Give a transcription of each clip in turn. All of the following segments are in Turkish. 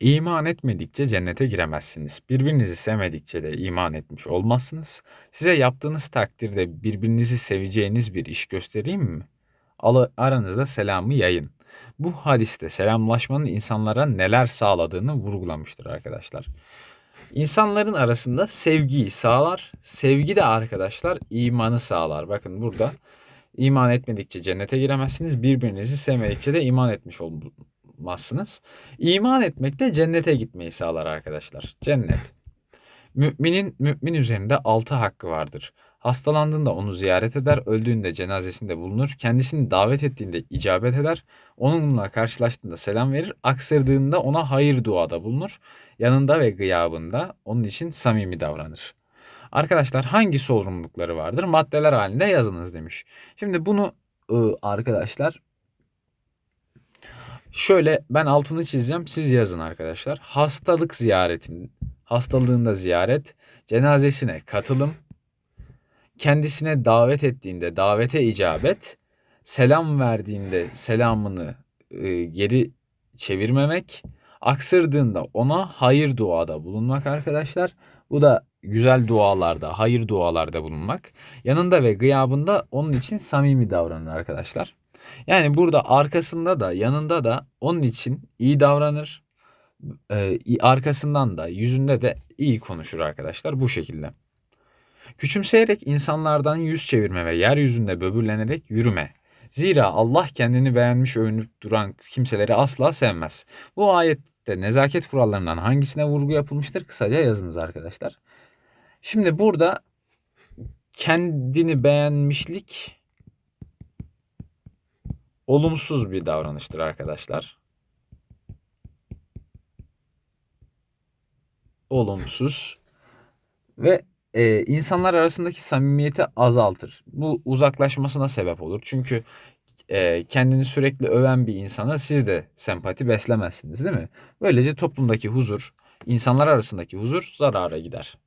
İman etmedikçe cennete giremezsiniz. Birbirinizi sevmedikçe de iman etmiş olmazsınız. Size yaptığınız takdirde birbirinizi seveceğiniz bir iş göstereyim mi? Aranızda selamı yayın. Bu hadiste selamlaşmanın insanlara neler sağladığını vurgulamıştır arkadaşlar. İnsanların arasında sevgiyi sağlar. Sevgi de arkadaşlar imanı sağlar. Bakın burada iman etmedikçe cennete giremezsiniz. Birbirinizi sevmedikçe de iman etmiş olmazsınız. İman etmek de cennete gitmeyi sağlar arkadaşlar. Cennet. Müminin mümin üzerinde altı hakkı vardır. Hastalandığında onu ziyaret eder, öldüğünde cenazesinde bulunur, kendisini davet ettiğinde icabet eder, onunla karşılaştığında selam verir, aksırdığında ona hayır duada bulunur, yanında ve gıyabında onun için samimi davranır. Arkadaşlar hangi sorumlulukları vardır? Maddeler halinde yazınız demiş. Şimdi bunu ıı, arkadaşlar şöyle ben altını çizeceğim. Siz yazın arkadaşlar. Hastalık ziyaretin, hastalığında ziyaret, cenazesine katılım, kendisine davet ettiğinde davete icabet, selam verdiğinde selamını e, geri çevirmemek, aksırdığında ona hayır duada bulunmak arkadaşlar. Bu da güzel dualarda, hayır dualarda bulunmak. Yanında ve gıyabında onun için samimi davranın arkadaşlar. Yani burada arkasında da yanında da onun için iyi davranır. Ee, arkasından da yüzünde de iyi konuşur arkadaşlar bu şekilde. Küçümseyerek insanlardan yüz çevirme ve yeryüzünde böbürlenerek yürüme. Zira Allah kendini beğenmiş övünüp duran kimseleri asla sevmez. Bu ayette nezaket kurallarından hangisine vurgu yapılmıştır? Kısaca yazınız arkadaşlar. Şimdi burada kendini beğenmişlik olumsuz bir davranıştır arkadaşlar. Olumsuz ve e, insanlar arasındaki samimiyeti azaltır. Bu uzaklaşmasına sebep olur. Çünkü e, kendini sürekli öven bir insana siz de sempati beslemezsiniz değil mi? Böylece toplumdaki huzur, insanlar arasındaki huzur zarara gider.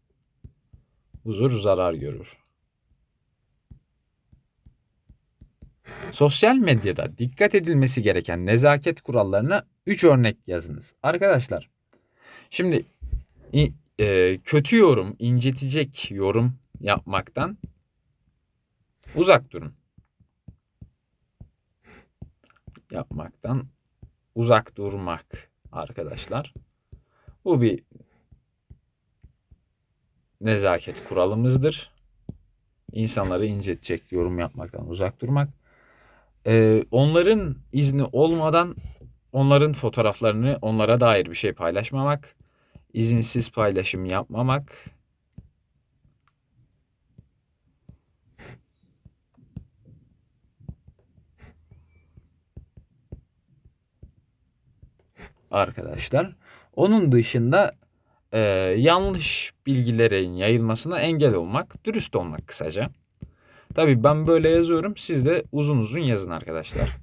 Huzur zarar görür. Sosyal medyada dikkat edilmesi gereken nezaket kurallarına 3 örnek yazınız. Arkadaşlar şimdi e, kötü yorum, incitecek yorum yapmaktan uzak durun. Yapmaktan uzak durmak arkadaşlar. Bu bir nezaket kuralımızdır. İnsanları incitecek yorum yapmaktan uzak durmak. Ee, onların izni olmadan onların fotoğraflarını onlara dair bir şey paylaşmamak izinsiz paylaşım yapmamak, arkadaşlar. Onun dışında e, yanlış bilgilerin yayılmasına engel olmak, dürüst olmak kısaca. Tabii ben böyle yazıyorum. Siz de uzun uzun yazın arkadaşlar.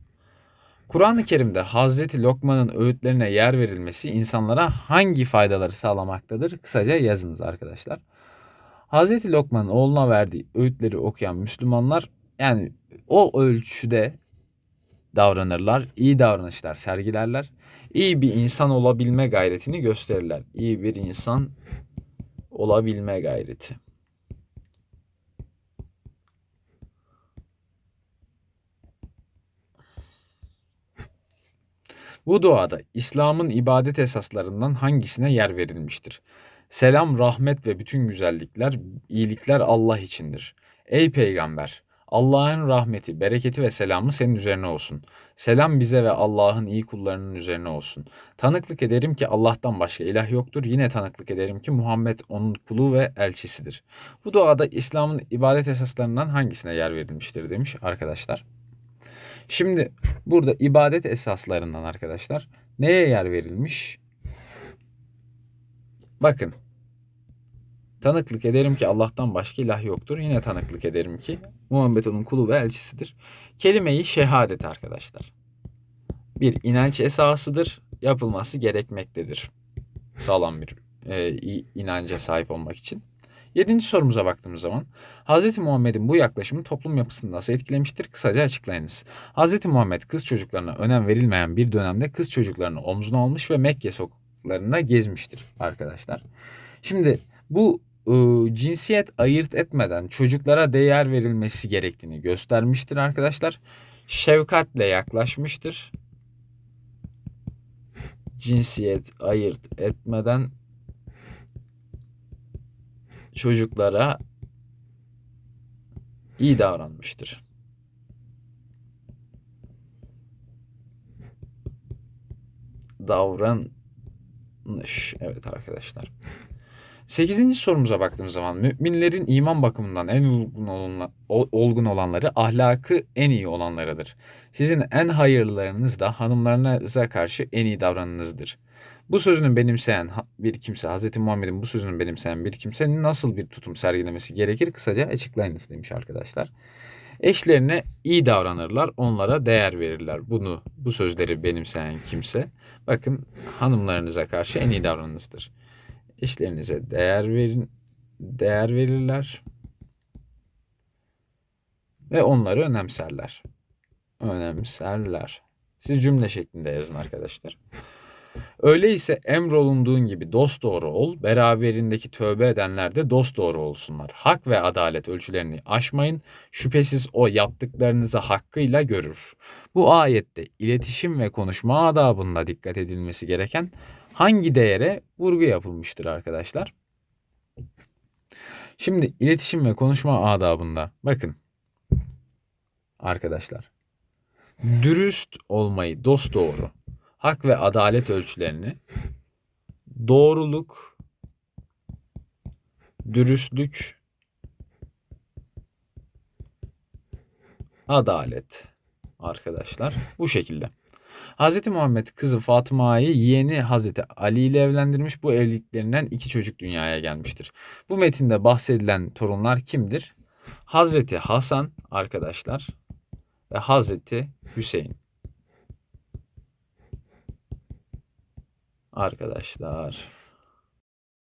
Kur'an-ı Kerim'de Hazreti Lokman'ın öğütlerine yer verilmesi insanlara hangi faydaları sağlamaktadır? Kısaca yazınız arkadaşlar. Hazreti Lokman'ın oğluna verdiği öğütleri okuyan Müslümanlar yani o ölçüde davranırlar, iyi davranışlar sergilerler, iyi bir insan olabilme gayretini gösterirler. İyi bir insan olabilme gayreti. Bu duada İslam'ın ibadet esaslarından hangisine yer verilmiştir? Selam, rahmet ve bütün güzellikler, iyilikler Allah içindir. Ey peygamber! Allah'ın rahmeti, bereketi ve selamı senin üzerine olsun. Selam bize ve Allah'ın iyi kullarının üzerine olsun. Tanıklık ederim ki Allah'tan başka ilah yoktur. Yine tanıklık ederim ki Muhammed onun kulu ve elçisidir. Bu duada İslam'ın ibadet esaslarından hangisine yer verilmiştir demiş arkadaşlar. Şimdi burada ibadet esaslarından arkadaşlar neye yer verilmiş? Bakın. Tanıklık ederim ki Allah'tan başka ilah yoktur. Yine tanıklık ederim ki Muhammed onun kulu ve elçisidir. Kelimeyi şehadet arkadaşlar. Bir inanç esasıdır. Yapılması gerekmektedir. Sağlam bir e, inanca sahip olmak için. Yedinci sorumuza baktığımız zaman Hz. Muhammed'in bu yaklaşımı toplum yapısını nasıl etkilemiştir? Kısaca açıklayınız. Hz. Muhammed kız çocuklarına önem verilmeyen bir dönemde kız çocuklarını omzuna almış ve Mekke sok sokaklarında gezmiştir arkadaşlar. Şimdi bu ıı, cinsiyet ayırt etmeden çocuklara değer verilmesi gerektiğini göstermiştir arkadaşlar. Şefkatle yaklaşmıştır. Cinsiyet ayırt etmeden çocuklara iyi davranmıştır. Davranış. Evet arkadaşlar. Sekizinci sorumuza baktığımız zaman müminlerin iman bakımından en olgun, olanla- ol- olgun olanları ahlakı en iyi olanlarıdır. Sizin en hayırlılarınız da hanımlarınıza karşı en iyi davranınızdır. Bu sözünü benimseyen bir kimse, Hz. Muhammed'in bu sözünü benimseyen bir kimsenin nasıl bir tutum sergilemesi gerekir kısaca açıklayınız demiş arkadaşlar. Eşlerine iyi davranırlar, onlara değer verirler. Bunu, bu sözleri benimseyen kimse, bakın hanımlarınıza karşı en iyi davranınızdır. Eşlerinize değer verin, değer verirler ve onları önemserler. Önemserler. Siz cümle şeklinde yazın arkadaşlar. Öyleyse emrolunduğun gibi dosdoğru ol, beraberindeki tövbe edenler de dosdoğru olsunlar. Hak ve adalet ölçülerini aşmayın, şüphesiz o yaptıklarınızı hakkıyla görür. Bu ayette iletişim ve konuşma adabında dikkat edilmesi gereken hangi değere vurgu yapılmıştır arkadaşlar? Şimdi iletişim ve konuşma adabında bakın arkadaşlar. Dürüst olmayı dosdoğru, hak ve adalet ölçülerini doğruluk, dürüstlük, adalet arkadaşlar bu şekilde. Hz. Muhammed kızı Fatıma'yı yeğeni Hz. Ali ile evlendirmiş. Bu evliliklerinden iki çocuk dünyaya gelmiştir. Bu metinde bahsedilen torunlar kimdir? Hz. Hasan arkadaşlar ve Hz. Hüseyin. Arkadaşlar.